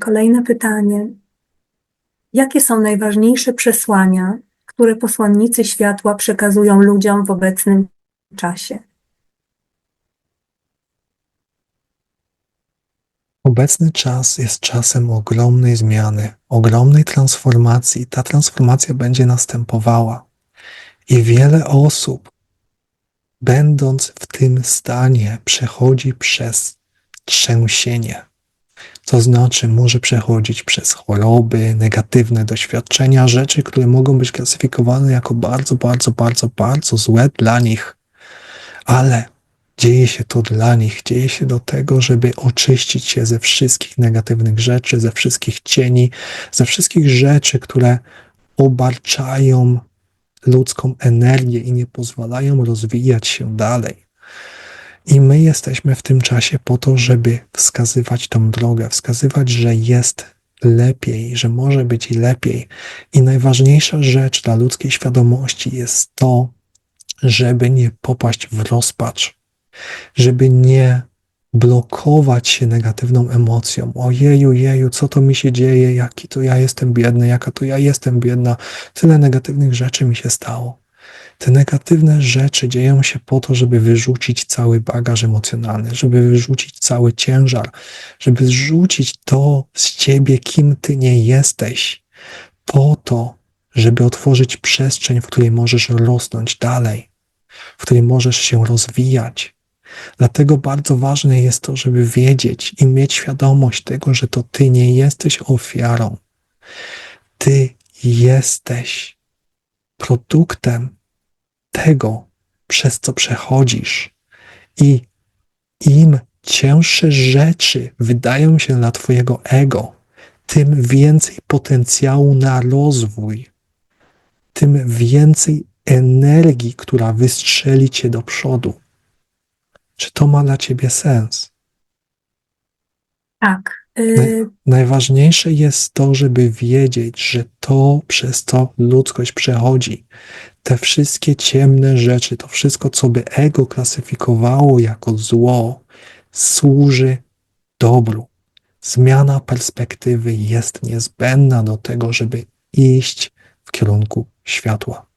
Kolejne pytanie. Jakie są najważniejsze przesłania, które posłannicy światła przekazują ludziom w obecnym czasie? Obecny czas jest czasem ogromnej zmiany, ogromnej transformacji. Ta transformacja będzie następowała. I wiele osób, będąc w tym stanie, przechodzi przez trzęsienie. To znaczy, może przechodzić przez choroby, negatywne doświadczenia, rzeczy, które mogą być klasyfikowane jako bardzo, bardzo, bardzo, bardzo złe dla nich. Ale dzieje się to dla nich, dzieje się do tego, żeby oczyścić się ze wszystkich negatywnych rzeczy, ze wszystkich cieni, ze wszystkich rzeczy, które obarczają ludzką energię i nie pozwalają rozwijać się dalej. I my jesteśmy w tym czasie po to, żeby wskazywać tą drogę, wskazywać, że jest lepiej, że może być i lepiej. I najważniejsza rzecz dla ludzkiej świadomości jest to, żeby nie popaść w rozpacz, żeby nie blokować się negatywną emocją. Ojeju, jeju, co to mi się dzieje, jaki to ja jestem biedny, jaka to ja jestem biedna, tyle negatywnych rzeczy mi się stało. Te negatywne rzeczy dzieją się po to, żeby wyrzucić cały bagaż emocjonalny, żeby wyrzucić cały ciężar, żeby zrzucić to z ciebie, kim ty nie jesteś, po to, żeby otworzyć przestrzeń, w której możesz rosnąć dalej, w której możesz się rozwijać. Dlatego bardzo ważne jest to, żeby wiedzieć i mieć świadomość tego, że to ty nie jesteś ofiarą. Ty jesteś produktem tego, przez co przechodzisz. I im cięższe rzeczy wydają się dla Twojego ego, tym więcej potencjału na rozwój, tym więcej energii, która wystrzeli Cię do przodu. Czy to ma dla Ciebie sens? Tak. Y, Najważniejsze jest to, żeby wiedzieć, że to, przez co ludzkość przechodzi, te wszystkie ciemne rzeczy, to wszystko, co by ego klasyfikowało jako zło, służy dobru. Zmiana perspektywy jest niezbędna do tego, żeby iść w kierunku światła.